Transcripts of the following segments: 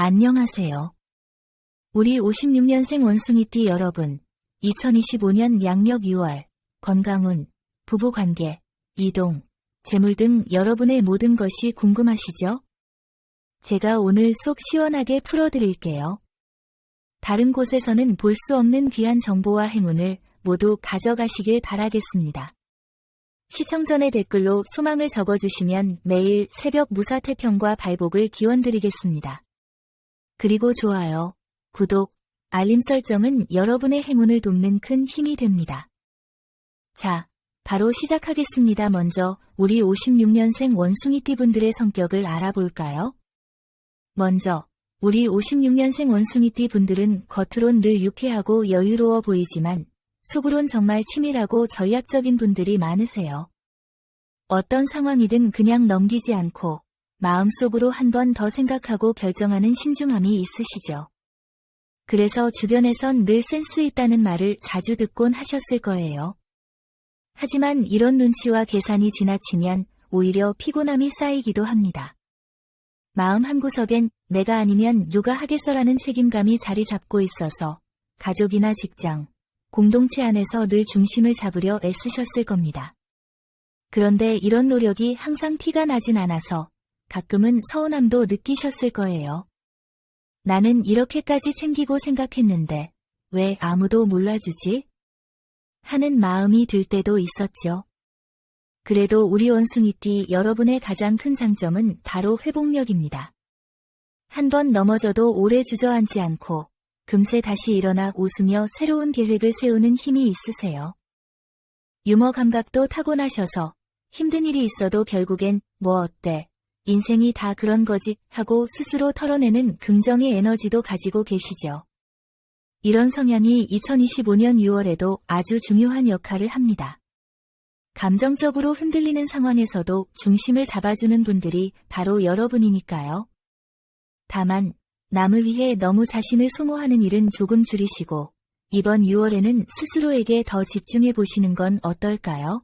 안녕하세요. 우리 56년생 원숭이띠 여러분, 2025년 양력 6월, 건강운, 부부관계, 이동, 재물 등 여러분의 모든 것이 궁금하시죠? 제가 오늘 속 시원하게 풀어드릴게요. 다른 곳에서는 볼 수 없는 귀한 정보와 행운을 모두 가져가시길 바라겠습니다. 시청 전의 댓글로 소망을 적어주시면 매일 새벽 무사태평과 발복을 기원드리겠습니다. 그리고 좋아요, 구독, 알림 설정은 여러분의 행운을 돕는 큰 힘이 됩니다. 자, 바로 시작하겠습니다. 먼저 우리 56년생 원숭이띠 분들의 성격을 알아볼까요? 먼저 우리 56년생 원숭이띠 분들은 겉으론 늘 유쾌하고 여유로워 보이지만 속으론 정말 치밀하고 전략적인 분들이 많으세요. 어떤 상황이든 그냥 넘기지 않고 마음속으로 한 번 더 생각하고 결정하는 신중함이 있으시죠. 그래서 주변에선 늘 센스 있다는 말을 자주 듣곤 하셨을 거예요. 하지만 이런 눈치와 계산이 지나치면 오히려 피곤함이 쌓이기도 합니다. 마음 한구석엔 내가 아니면 누가 하겠어라는 책임감이 자리 잡고 있어서 가족이나 직장, 공동체 안에서 늘 중심을 잡으려 애쓰셨을 겁니다. 그런데 이런 노력이 항상 티가 나진 않아서 가끔은 서운함도 느끼셨을 거예요. 나는 이렇게까지 챙기고 생각했는데 왜 아무도 몰라주지? 하는 마음이 들 때도 있었죠. 그래도 우리 원숭이띠 여러분의 가장 큰 장점은 바로 회복력입니다. 한 번 넘어져도 오래 주저앉지 않고 금세 다시 일어나 웃으며 새로운 계획을 세우는 힘이 있으세요. 유머 감각도 타고나셔서 힘든 일이 있어도 결국엔 뭐 어때, 인생이 다 그런 거지 하고 스스로 털어내는 긍정의 에너지도 가지고 계시죠. 이런 성향이 2025년 6월에도 아주 중요한 역할을 합니다. 감정적으로 흔들리는 상황에서도 중심을 잡아주는 분들이 바로 여러분이니까요. 다만, 남을 위해 너무 자신을 소모하는 일은 조금 줄이시고, 이번 6월에는 스스로에게 더 집중해 보시는 건 어떨까요?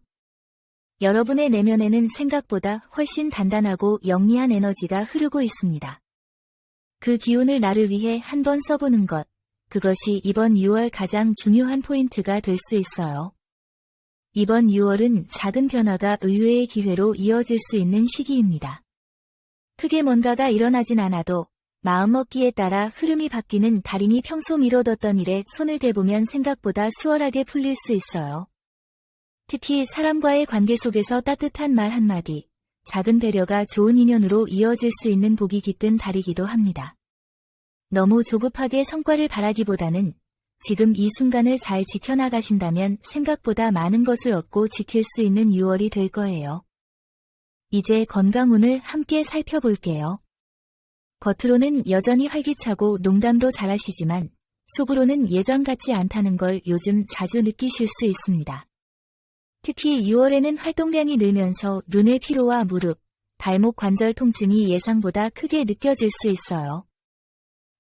여러분의 내면에는 생각보다 훨씬 단단하고 영리한 에너지가 흐르고 있습니다. 그 기운을 나를 위해 한번 써보는 것, 그것이 이번 6월 가장 중요한 포인트가 될 수 있어요. 이번 6월은 작은 변화가 의외의 기회로 이어질 수 있는 시기입니다. 크게 뭔가가 일어나진 않아도 마음먹기에 따라 흐름이 바뀌는 달인이 평소 미뤄뒀던 일에 손을 대보면 생각보다 수월하게 풀릴 수 있어요. 특히 사람과의 관계 속에서 따뜻한 말 한마디, 작은 배려가 좋은 인연으로 이어질 수 있는 복이 깃든 달이기도 합니다. 너무 조급하게 성과를 바라기보다는 지금 이 순간을 잘 지켜나가신다면 생각보다 많은 것을 얻고 지킬 수 있는 6월이 될 거예요. 이제 건강운을 함께 살펴볼게요. 겉으로는 여전히 활기차고 농담도 잘하시지만 속으로는 예전 같지 않다는 걸 요즘 자주 느끼실 수 있습니다. 특히 6월에는 활동량이 늘면서 눈의 피로와 무릎, 발목 관절 통증이 예상보다 크게 느껴질 수 있어요.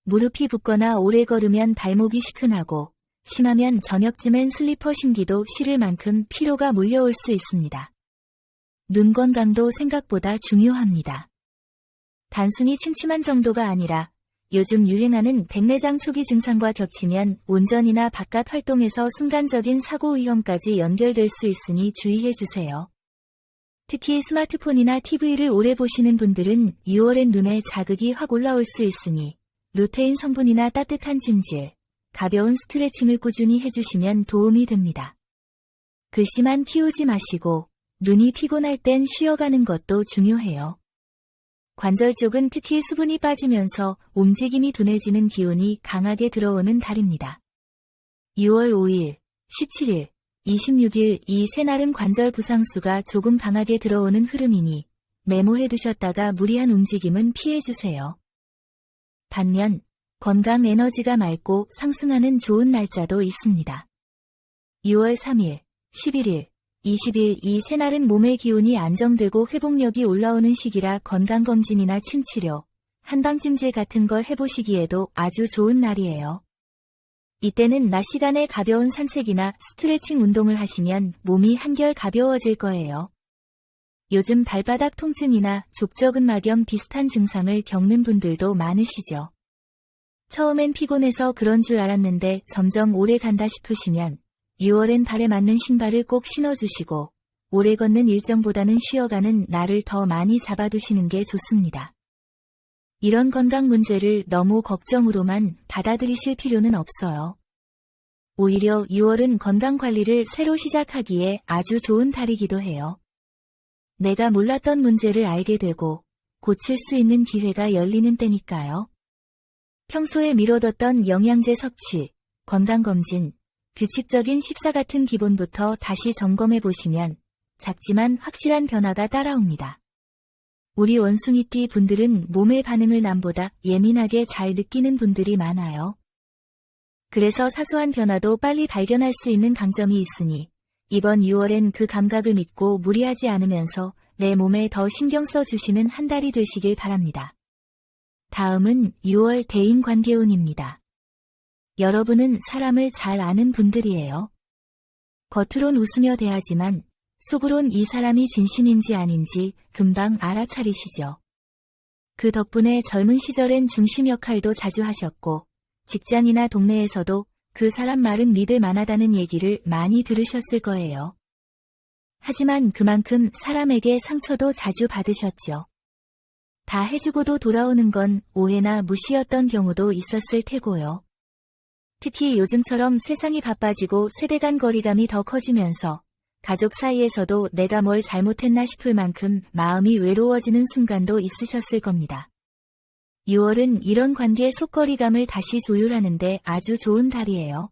무릎이 붓거나 오래 걸으면 발목이 시큰하고 심하면 저녁쯤엔 슬리퍼 신기도 싫을 만큼 피로가 몰려올 수 있습니다. 눈 건강도 생각보다 중요합니다. 단순히 침침한 정도가 아니라 요즘 유행하는 백내장 초기 증상과 겹치면 온전이나 바깥 활동에서 순간적인 사고 위험까지 연결될 수 있으니 주의해 주세요. 특히 스마트폰이나 TV를 오래 보시는 분들은 6월엔 눈에 자극이 확 올라올 수 있으니 루테인 성분이나 따뜻한 찜질, 가벼운 스트레칭을 꾸준히 해주시면 도움이 됩니다. 글씨만 키우지 마시고 눈이 피곤할 땐 쉬어가는 것도 중요해요. 관절 쪽은 특히 수분이 빠지면서 움직임이 둔해지는 기운이 강하게 들어오는 달입니다. 6월 5일, 17일, 26일 이 세 날은 관절 부상수가 조금 강하게 들어오는 흐름이니 메모해 두셨다가 무리한 움직임은 피해 주세요. 반면 건강 에너지가 맑고 상승하는 좋은 날짜도 있습니다. 6월 3일, 11일, 20일 이세 날은 몸의 기운이 안정되고 회복력이 올라오는 시기라 건강검진이나 침치료, 한방찜질 같은 걸 해보시기에도 아주 좋은 날이에요. 이때는 낮 시간에 가벼운 산책이나 스트레칭 운동을 하시면 몸이 한결 가벼워질 거예요. 요즘 발바닥 통증이나 족저근막염 비슷한 증상을 겪는 분들도 많으시죠. 처음엔 피곤해서 그런 줄 알았는데 점점 오래 간다 싶으시면 6월엔 발에 맞는 신발을 꼭 신어주시고 오래 걷는 일정보다는 쉬어가는 날을 더 많이 잡아두시는 게 좋습니다. 이런 건강 문제를 너무 걱정으로만 받아들이실 필요는 없어요. 오히려 6월은 건강 관리를 새로 시작하기에 아주 좋은 달이기도 해요. 내가 몰랐던 문제를 알게 되고 고칠 수 있는 기회가 열리는 때니까요. 평소에 미뤄뒀던 영양제 섭취, 건강검진, 규칙적인 식사 같은 기본부터 다시 점검해 보시면 작지만 확실한 변화가 따라옵니다. 우리 원숭이띠 분들은 몸의 반응을 남보다 예민하게 잘 느끼는 분들이 많아요. 그래서 사소한 변화도 빨리 발견할 수 있는 강점이 있으니 이번 6월엔 그 감각을 믿고 무리하지 않으면서 내 몸에 더 신경 써 주시는 한 달이 되시길 바랍니다. 다음은 6월 대인 관계운입니다. 여러분은 사람을 잘 아는 분들이에요. 겉으론 웃으며 대하지만 속으론 이 사람이 진심인지 아닌지 금방 알아차리시죠. 그 덕분에 젊은 시절엔 중심 역할도 자주 하셨고 직장이나 동네에서도 그 사람 말은 믿을 만하다는 얘기를 많이 들으셨을 거예요. 하지만 그만큼 사람에게 상처도 자주 받으셨죠. 다 해주고도 돌아오는 건 오해나 무시였던 경우도 있었을 테고요. 특히 요즘처럼 세상이 바빠지고 세대 간 거리감이 더 커지면서 가족 사이에서도 내가 뭘 잘못했나 싶을 만큼 마음이 외로워지는 순간도 있으셨을 겁니다. 6월은 이런 관계의 속거리감을 다시 조율하는데 아주 좋은 달이에요.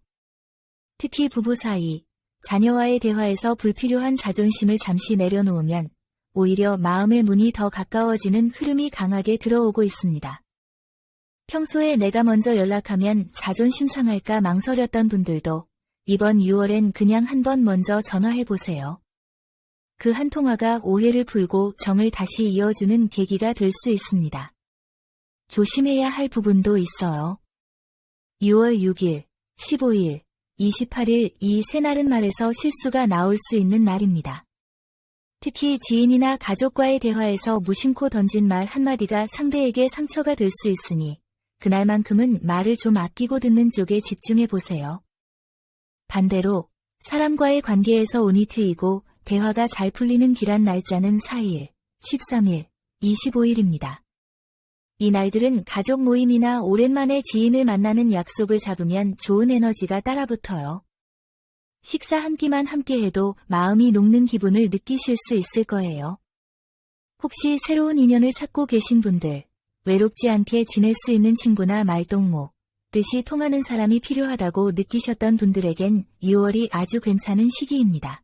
특히 부부 사이, 자녀와의 대화에서 불필요한 자존심을 잠시 내려놓으면 오히려 마음의 문이 더 가까워지는 흐름이 강하게 들어오고 있습니다. 평소에 내가 먼저 연락하면 자존심 상할까 망설였던 분들도 이번 6월엔 그냥 한 번 먼저 전화해 보세요. 그 한 통화가 오해를 풀고 정을 다시 이어주는 계기가 될 수 있습니다. 조심해야 할 부분도 있어요. 6월 6일, 15일, 28일 이 세 날은 말에서 실수가 나올 수 있는 날입니다. 특히 지인이나 가족과의 대화에서 무심코 던진 말 한마디가 상대에게 상처가 될 수 있으니 그날만큼은 말을 좀 아끼고 듣는 쪽에 집중해 보세요. 반대로 사람과의 관계에서 운이 트이고 대화가 잘 풀리는 길한 날짜는 4일, 13일, 25일입니다. 이 날들은 가족 모임이나 오랜만에 지인을 만나는 약속을 잡으면 좋은 에너지가 따라붙어요. 식사 한 끼만 함께 해도 마음이 녹는 기분을 느끼실 수 있을 거예요. 혹시 새로운 인연을 찾고 계신 분들, 외롭지 않게 지낼 수 있는 친구나 말동무, 뜻이 통하는 사람이 필요하다고 느끼셨던 분들에겐 6월이 아주 괜찮은 시기입니다.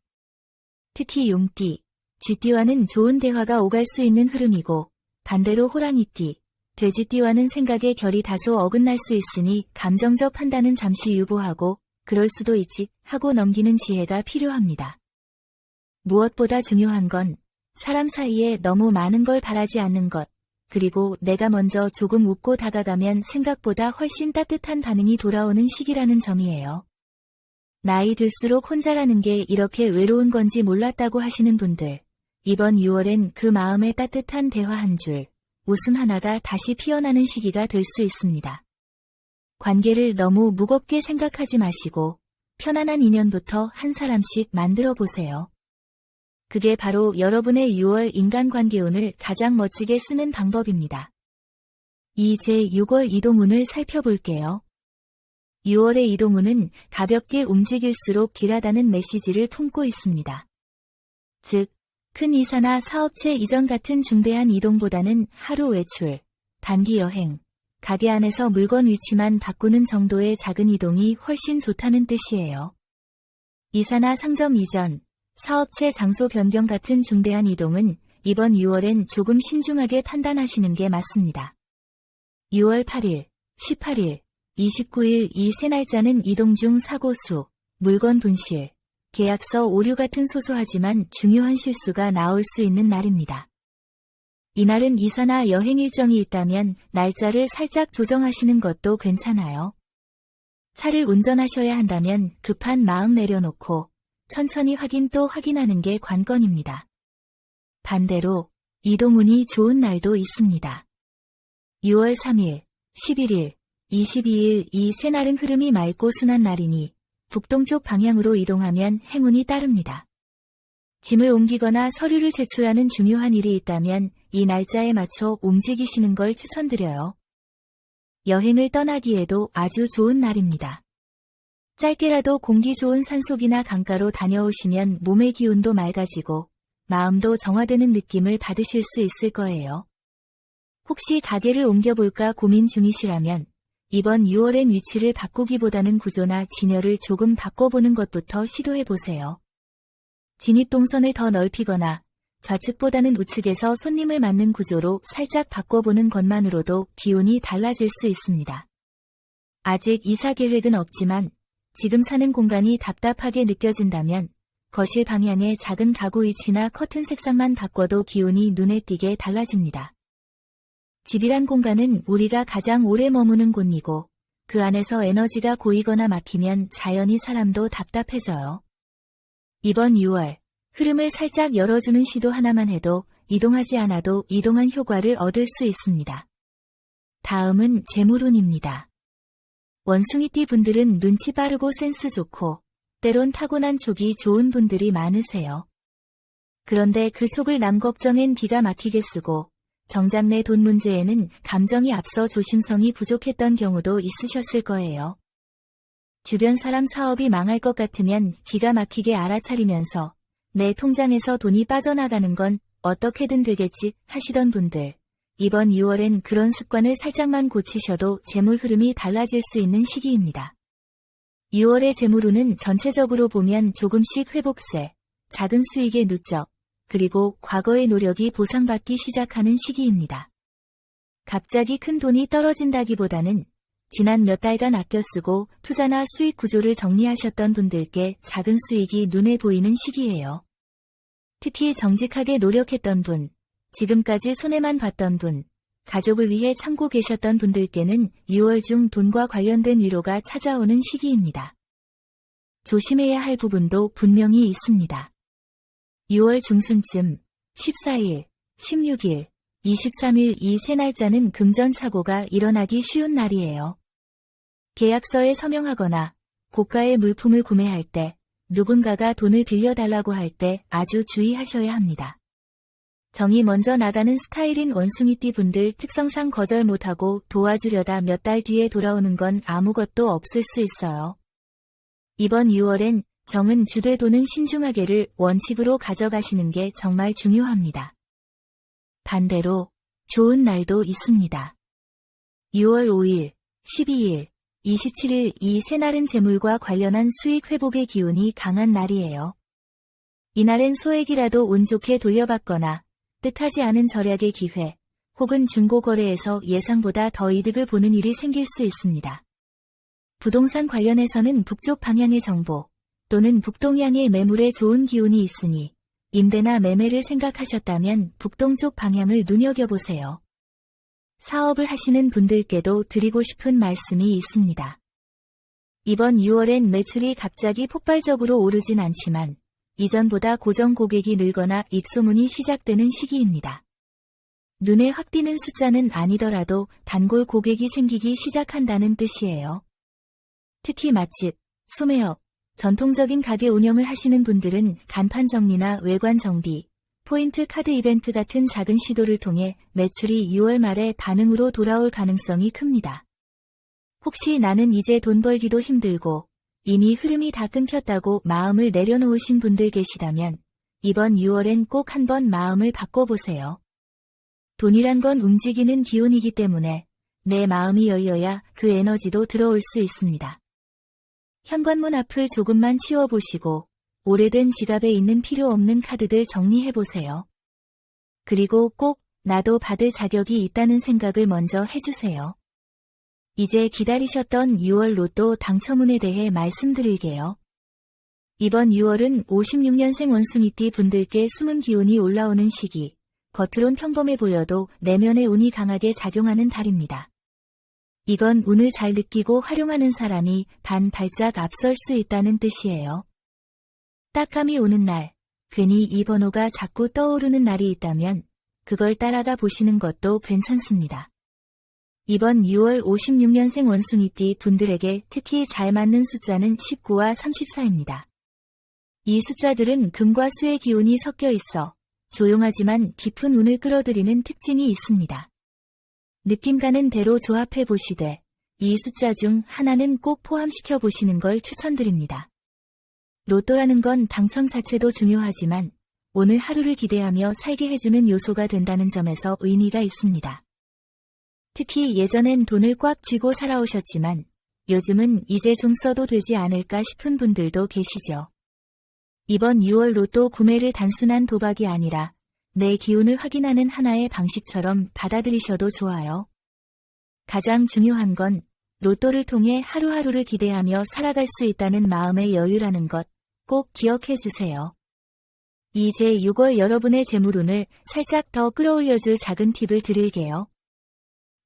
특히 용띠, 쥐띠와는 좋은 대화가 오갈 수 있는 흐름이고 반대로 호랑이띠, 돼지띠와는 생각의 결이 다소 어긋날 수 있으니 감정적 판단은 잠시 유보하고 그럴 수도 있지 하고 넘기는 지혜가 필요합니다. 무엇보다 중요한 건 사람 사이에 너무 많은 걸 바라지 않는 것, 그리고 내가 먼저 조금 웃고 다가가면 생각보다 훨씬 따뜻한 반응이 돌아오는 시기라는 점이에요. 나이 들수록 혼자라는 게 이렇게 외로운 건지 몰랐다고 하시는 분들, 이번 6월엔 그 마음의 따뜻한 대화 한 줄, 웃음 하나가 다시 피어나는 시기가 될 수 있습니다. 관계를 너무 무겁게 생각하지 마시고, 편안한 인연부터 한 사람씩 만들어 보세요. 그게 바로 여러분의 6월 인간관계운을 가장 멋지게 쓰는 방법입니다. 이 제 6월 이동운을 살펴볼게요. 6월의 이동운은 가볍게 움직일수록 길하다는 메시지를 품고 있습니다. 즉, 큰 이사나 사업체 이전 같은 중대한 이동보다는 하루 외출, 단기 여행, 가게 안에서 물건 위치만 바꾸는 정도의 작은 이동이 훨씬 좋다는 뜻이에요. 이사나 상점 이전, 사업체 장소 변경 같은 중대한 이동은 이번 6월엔 조금 신중하게 판단하시는 게 맞습니다. 6월 8일, 18일, 29일 이 세 날짜는 이동 중 사고 수, 물건 분실, 계약서 오류 같은 소소하지만 중요한 실수가 나올 수 있는 날입니다. 이날은 이사나 여행 일정이 있다면 날짜를 살짝 조정하시는 것도 괜찮아요. 차를 운전하셔야 한다면 급한 마음 내려놓고 천천히 확인 또 확인하는 게 관건입니다. 반대로 이동운이 좋은 날도 있습니다. 6월 3일, 11일, 22일 이 새날은 흐름이 맑고 순한 날이니 북동쪽 방향으로 이동하면 행운이 따릅니다. 짐을 옮기거나 서류를 제출하는 중요한 일이 있다면 이 날짜에 맞춰 움직이시는 걸 추천드려요. 여행을 떠나기에도 아주 좋은 날입니다. 짧게라도 공기 좋은 산속이나 강가로 다녀오시면 몸의 기운도 맑아지고 마음도 정화되는 느낌을 받으실 수 있을 거예요. 혹시 가게를 옮겨볼까 고민 중이시라면 이번 6월엔 위치를 바꾸기보다는 구조나 진열을 조금 바꿔보는 것부터 시도해보세요. 진입 동선을 더 넓히거나 좌측보다는 우측에서 손님을 맞는 구조로 살짝 바꿔보는 것만으로도 기운이 달라질 수 있습니다. 아직 이사 계획은 없지만 지금 사는 공간이 답답하게 느껴진다면 거실 방향의 작은 가구 위치나 커튼 색상만 바꿔도 기운이 눈에 띄게 달라집니다. 집이란 공간은 우리가 가장 오래 머무는 곳이고 그 안에서 에너지가 고이거나 막히면 자연히 사람도 답답해져요. 이번 6월 흐름을 살짝 열어주는 시도 하나만 해도 이동하지 않아도 이동한 효과를 얻을 수 있습니다. 다음은 재물운입니다. 원숭이띠 분들은 눈치 빠르고 센스 좋고 때론 타고난 촉이 좋은 분들이 많으세요. 그런데 그 촉을 남 걱정엔 기가 막히게 쓰고 정작 내 돈 문제에는 감정이 앞서 조심성이 부족했던 경우도 있으셨을 거예요. 주변 사람 사업이 망할 것 같으면 기가 막히게 알아차리면서 내 통장에서 돈이 빠져나가는 건 어떻게든 되겠지 하시던 분들. 이번 6월엔 그런 습관을 살짝만 고치셔도 재물 흐름이 달라질 수 있는 시기입니다. 6월의 재물운은 전체적으로 보면 조금씩 회복세, 작은 수익의 누적, 그리고 과거의 노력이 보상받기 시작하는 시기입니다. 갑자기 큰 돈이 떨어진다기보다는 지난 몇 달간 아껴 쓰고 투자나 수익 구조를 정리하셨던 분들께 작은 수익이 눈에 보이는 시기예요. 특히 정직하게 노력했던 분, 지금까지 손해만 봤던 분, 가족을 위해 참고 계셨던 분들께는 6월 중 돈과 관련된 위로가 찾아오는 시기입니다. 조심해야 할 부분도 분명히 있습니다. 6월 중순쯤 14일, 16일, 23일 이 세 날짜는 금전착오가 일어나기 쉬운 날이에요. 계약서에 서명하거나 고가의 물품을 구매할 때 누군가가 돈을 빌려달라고 할 때 아주 주의하셔야 합니다. 정이 먼저 나가는 스타일인 원숭이띠 분들 특성상 거절 못하고 도와주려다 몇 달 뒤에 돌아오는 건 아무것도 없을 수 있어요. 이번 6월엔 정은 주되 돈은 신중하게를 원칙으로 가져가시는 게 정말 중요합니다. 반대로 좋은 날도 있습니다. 6월 5일, 12일, 27일 이 세 날은 재물과 관련한 수익 회복의 기운이 강한 날이에요. 이날엔 소액이라도 운 좋게 돌려받거나 뜻하지 않은 절약의 기회 혹은 중고거래에서 예상보다 더 이득을 보는 일이 생길 수 있습니다. 부동산 관련해서는 북쪽 방향의 정보 또는 북동향의 매물에 좋은 기운이 있으니 임대나 매매를 생각하셨다면 북동쪽 방향을 눈여겨보세요. 사업을 하시는 분들께도 드리고 싶은 말씀이 있습니다. 이번 6월엔 매출이 갑자기 폭발적으로 오르진 않지만 이전보다 고정 고객이 늘거나 입소문이 시작되는 시기입니다. 눈에 확 띄는 숫자는 아니더라도 단골 고객이 생기기 시작한다는 뜻이에요. 특히 맛집, 소매업, 전통적인 가게 운영을 하시는 분들은 간판 정리나 외관 정비, 포인트 카드 이벤트 같은 작은 시도를 통해 매출이 6월 말에 반응으로 돌아올 가능성이 큽니다. 혹시 나는 이제 돈 벌기도 힘들고 이미 흐름이 다 끊겼다고 마음을 내려놓으신 분들 계시다면 이번 6월엔 꼭 한번 마음을 바꿔보세요. 돈이란 건 움직이는 기운이기 때문에 내 마음이 열려야 그 에너지도 들어올 수 있습니다. 현관문 앞을 조금만 치워보시고 오래된 지갑에 있는 필요 없는 카드들 정리해보세요. 그리고 꼭 나도 받을 자격이 있다는 생각을 먼저 해주세요. 이제 기다리셨던 6월 로또 당첨운에 대해 말씀드릴게요. 이번 6월은 56년생 원숭이띠 분들께 숨은 기운이 올라오는 시기, 겉으론 평범해 보여도 내면의 운이 강하게 작용하는 달입니다. 이건 운을 잘 느끼고 활용하는 사람이 단 발짝 앞설 수 있다는 뜻이에요. 딱함이 오는 날, 괜히 이 번호가 자꾸 떠오르는 날이 있다면 그걸 따라가 보시는 것도 괜찮습니다. 이번 6월 56년생 원숭이띠 분들에게 특히 잘 맞는 숫자는 19와 34입니다. 이 숫자들은 금과 수의 기운이 섞여 있어 조용하지만 깊은 운을 끌어들이는 특징이 있습니다. 느낌 가는 대로 조합해 보시되 이 숫자 중 하나는 꼭 포함시켜 보시는 걸 추천드립니다. 로또라는 건 당첨 자체도 중요하지만 오늘 하루를 기대하며 살게 해주는 요소가 된다는 점에서 의미가 있습니다. 특히 예전엔 돈을 꽉 쥐고 살아오셨지만 요즘은 이제 좀 써도 되지 않을까 싶은 분들도 계시죠. 이번 6월 로또 구매를 단순한 도박이 아니라 내 기운을 확인하는 하나의 방식처럼 받아들이셔도 좋아요. 가장 중요한 건 로또를 통해 하루하루를 기대하며 살아갈 수 있다는 마음의 여유라는 것 꼭 기억해 주세요. 이제 6월 여러분의 재물운을 살짝 더 끌어올려줄 작은 팁을 드릴게요.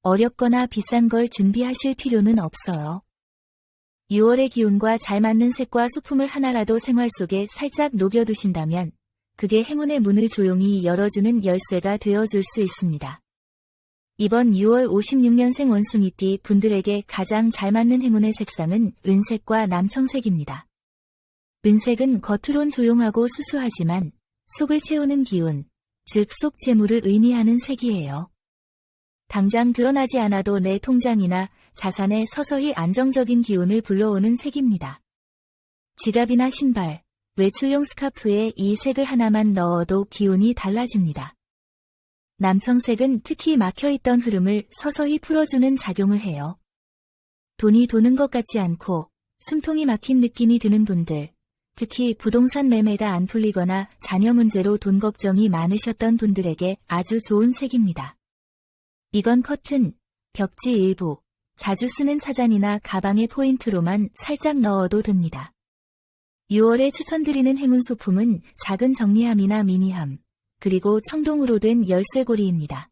어렵거나 비싼 걸 준비하실 필요는 없어요. 6월의 기운과 잘 맞는 색과 소품을 하나라도 생활 속에 살짝 녹여두신다면 그게 행운의 문을 조용히 열어주는 열쇠가 되어줄 수 있습니다. 이번 6월 56년생 원숭이띠 분들에게 가장 잘 맞는 행운의 색상은 은색과 남청색입니다. 은색은 겉으론 조용하고 수수하지만 속을 채우는 기운, 즉 속 재물을 의미하는 색이에요. 당장 드러나지 않아도 내 통장이나 자산에 서서히 안정적인 기운을 불러오는 색입니다. 지갑이나 신발, 외출용 스카프에 이 색을 하나만 넣어도 기운이 달라집니다. 남청색은 특히 막혀있던 흐름을 서서히 풀어주는 작용을 해요. 돈이 도는 것 같지 않고 숨통이 막힌 느낌이 드는 분들, 특히 부동산 매매가 안 풀리거나 자녀 문제로 돈 걱정이 많으셨던 분들에게 아주 좋은 색입니다. 이건 커튼, 벽지 일부, 자주 쓰는 사잔이나 가방의 포인트로만 살짝 넣어도 됩니다. 6월에 추천드리는 행운 소품은 작은 정리함이나 미니함, 그리고 청동으로 된 열쇠고리입니다.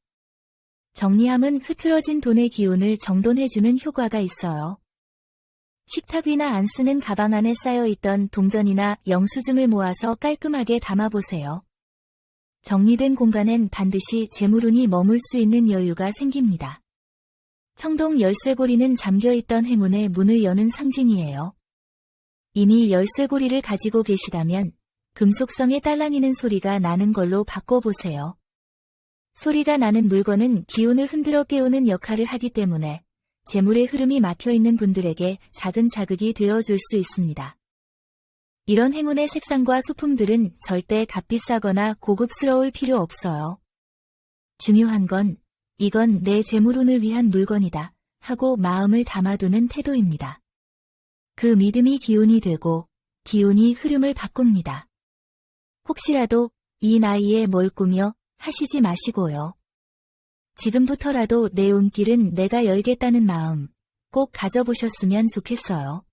정리함은 흐트러진 돈의 기운을 정돈해주는 효과가 있어요. 식탁 위나 안 쓰는 가방 안에 쌓여있던 동전이나 영수증을 모아서 깔끔하게 담아보세요. 정리된 공간엔 반드시 재물운이 머물 수 있는 여유가 생깁니다. 청동 열쇠고리는 잠겨있던 행운의 문을 여는 상징이에요. 이미 열쇠고리를 가지고 계시다면 금속성에 딸랑이는 소리가 나는 걸로 바꿔보세요. 소리가 나는 물건은 기운을 흔들어 깨우는 역할을 하기 때문에 재물의 흐름이 막혀 있는 분들에게 작은 자극이 되어줄 수 있습니다. 이런 행운의 색상과 소품들은 절대 값비싸거나 고급스러울 필요 없어요. 중요한 건 이건 내 재물운을 위한 물건이다 하고 마음을 담아두는 태도입니다. 그 믿음이 기운이 되고 기운이 흐름을 바꿉니다. 혹시라도 이 나이에 뭘 꾸며 하시지 마시고요. 지금부터라도 내 온길은 내가 열겠다는 마음 꼭 가져보셨으면 좋겠어요.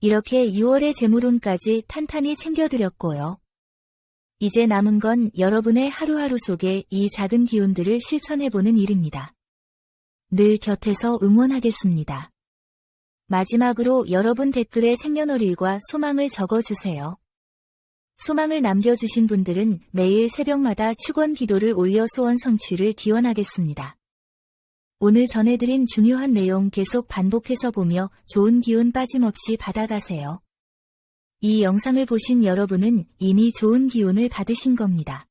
이렇게 6월의 재물운까지 탄탄히 챙겨드렸고요. 이제 남은 건 여러분의 하루하루 속에 이 작은 기운들을 실천해보는 일입니다. 늘 곁에서 응원하겠습니다. 마지막으로 여러분 댓글에 생년월일과 소망을 적어주세요. 소망을 남겨주신 분들은 매일 새벽마다 축원 기도를 올려 소원 성취를 기원하겠습니다. 오늘 전해드린 중요한 내용 계속 반복해서 보며 좋은 기운 빠짐없이 받아가세요. 이 영상을 보신 여러분은 이미 좋은 기운을 받으신 겁니다.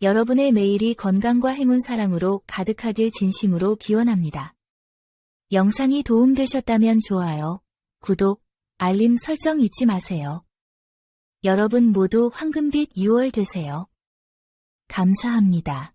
여러분의 매일이 건강과 행운 사랑으로 가득하길 진심으로 기원합니다. 영상이 도움되셨다면 좋아요, 구독, 알림 설정 잊지 마세요. 여러분 모두 황금빛 6월 되세요. 감사합니다.